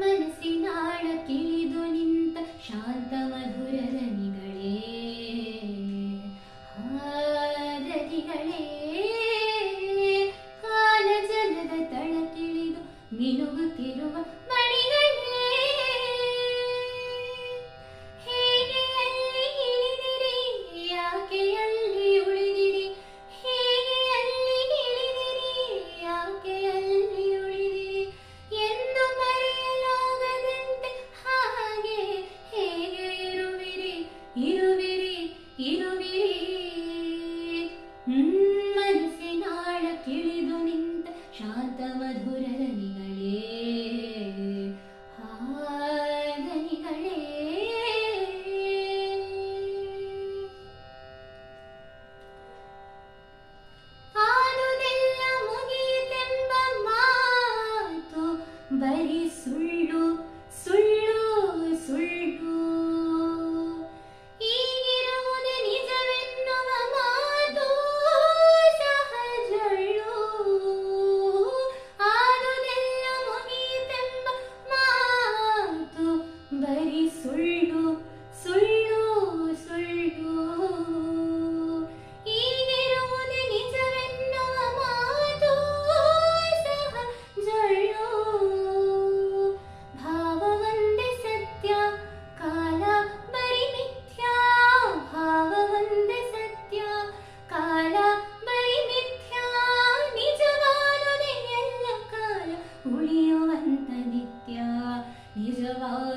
ಮನಸ್ಸಿನಾಳ ಕಿಳಿದು ನಿಂತ ಶಾಂತ ಮಧುರ ರನಿಗಳೇ ಹಾರತಿಗಳೇ ಹಾಲ ಜಲದ ತಳ ಕಿಳಿದು ಮಿನುಗುತ್ತಿರುವ